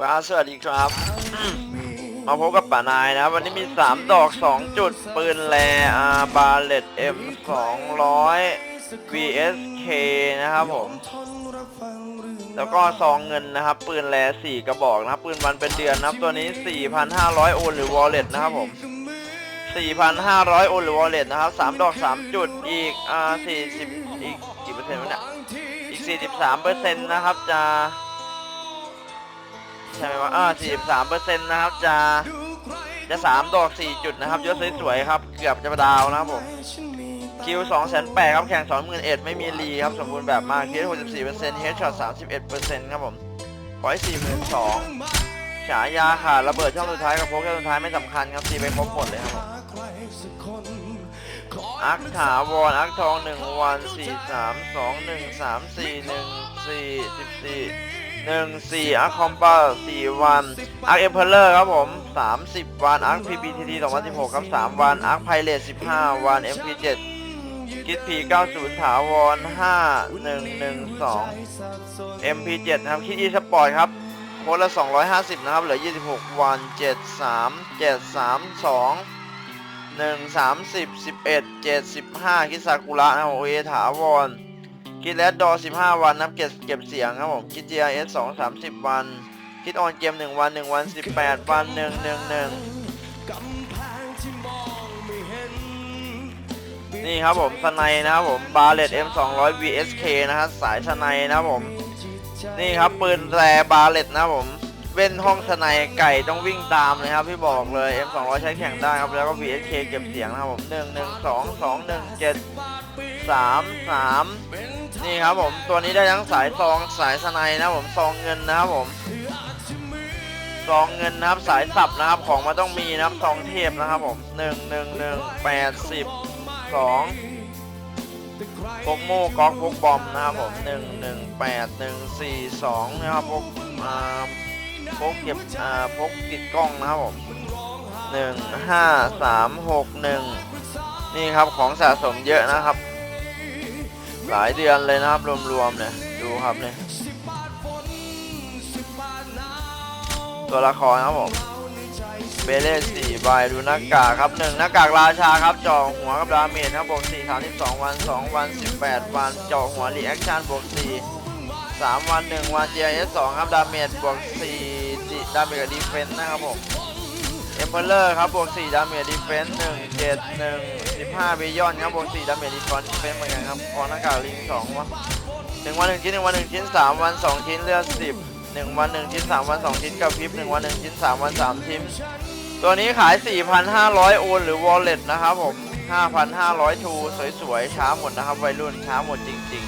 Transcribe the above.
ครับสวัสดีครับ มาพบกับป่านายนะ วันนี้มี 3 ดอก 2 จุด ปืนแลอาบาเลต M 200 VSK นะครับผม แล้วก็ซองเงินนะครับ ปืนแล4กระบอกนะครับ ปืนวันเป็นเดือนนะครับ ตัวนี้ 4,500 โอนหรือ wallet นะครับผม 4,500 โอนหรือ wallet นะครับ 3 ดอก 3 จุด อีกอ่า40 อีกกี่เปอร์เซ็นต์วะเนี่ย อีก 43เปอร์เซ็นต์นะครับจะ ใช่ไหมวะอ่า43เปอร์เซ็นต์นะครับจะจะ3ดอก4จุดนะครับยศสวยๆครับ เกือบจะดาวนะครับผมคิว2แสนแปดครับแข่ง2 1 0 0ไม่มีรีครับสมบูรณ์แบบมากเคิว64เปอร์เซ็นต์เฮดช็อต31เอ็ดเปอร์เซ็นต์ครับผมพอย4 2 0 0ฉายาขาดระเบิดช่องสุดท้ายกับโพกแค่สุดท้ายไม่สำคัญครับตีไปครบหมดเลยครับผมอักถาวรอักทอง1วัน4 3 2 1 3 4 1 4 14หนึ่งสี่สิบสี่ หนึ่งสี่อาร์คคอมเปอร์สี่วันอาร์คเอเพลเลอร์ครับผมสามสิบวันอาร์คพีบีทีทีสองพันสิบหกครับสามวันอาร์คไพเรตสิบห้าวันเอ็มพีเจ็ดคิดพีเก้าศูนย์ถาวรห้าหนึ่งหนึ่งสองเอ็มพีเจ็ดนะครับคิดอีสปอร์ตครับโค้ดละสองร้อยห้าสิบนะครับเหลือยี่สิบหกวันเจ็ดสามเจ็ดสามสองหนึ่งสามสิบสิบเอ็ดเจ็ดสิบห้าคิดซากุระนะครับโอเอถาวร คิดแรดดอ15 วันนับเก็บเก็บเสียงครับผม คิด GIS 2 30 วัน คิดออนเกม 1 วัน 1 วัน 18 วัน 1 1 1นี่ครับผมสไนนะครับผมบาเลต M 200 VSK นะครับสายสไนนะครับผม นี่ครับปืนแรบาเลตนะครับผม เว้นห้องสไนไก่ต้องวิ่งตามเลยครับพี่บอกเลย M 200 ใช้แข่งได้ครับ แล้วก็ VSK เก็บเสียงนะครับผม1 1 2 2 1 7 3 3 นี่ครับผมตัวนี้ได้ทั้งสายซองสายสไนนะครับผมซองเงินนะครับผมซองเงินนะครับสายสับนะครับของมันต้องมีนะครับซองเทพนะครับผมหนึ่งหนึ่งหนึ่งแปดสิบสองพกโม่ก๊อกพกบอมนะครับผมหนึ่งหนึ่งแปดหนึ่งสี่สองนะครับพกอ่า พกเก็บอ่าพกติดกล้องนะครับผมหนึ่งห้าสามหกหนึ่งนี่ครับของสะสมเยอะนะครับ หลายเดือนเลยนะครับรวมๆเนี่ยดูครับเนี่ยตัวละครครับผมเบเล่สี่ใบดูหน้ากากครับหนึ่งหน้ากากราชาครับจาะหัวกับดาเมจครับบวกสี่สามสิบสองวันสองวันสิบแปดวันจาะหัวรีแอคชั่นบวกสี่สามวันหนึ่งวัน GIS สองครับดาเมจบวกสี่ ดาเมจกับดีเฟนส์นะครับผมเอ็มเพลเลอร์ครับบวกสี่ดาเมจดีเฟนส์หนึ่งเจ็ดหนึ่งสิบห้าบิยอนครับบวกสี่ดาเมจดีฟอนดีเฟนส์เหมือนกันครับคอหน้ากากลิงสองวะหนึ่งวันหนึ่งชิ้นหนึ่งวันหนึ่งชิ้นสามวันสองชิ้นเลือดสิบหนึ่งวันหนึ่งชิ้นสามวันสองชิ้นกับพริบหนึ่งวันหนึ่งชิ้นสามวันสามชิ้น ตัวนี้ขาย 4,500 โอนหรือ wallet นะครับผม 5,500 ทูสวยๆช้าหมดนะครับวัยรุ่นช้าหมดจริง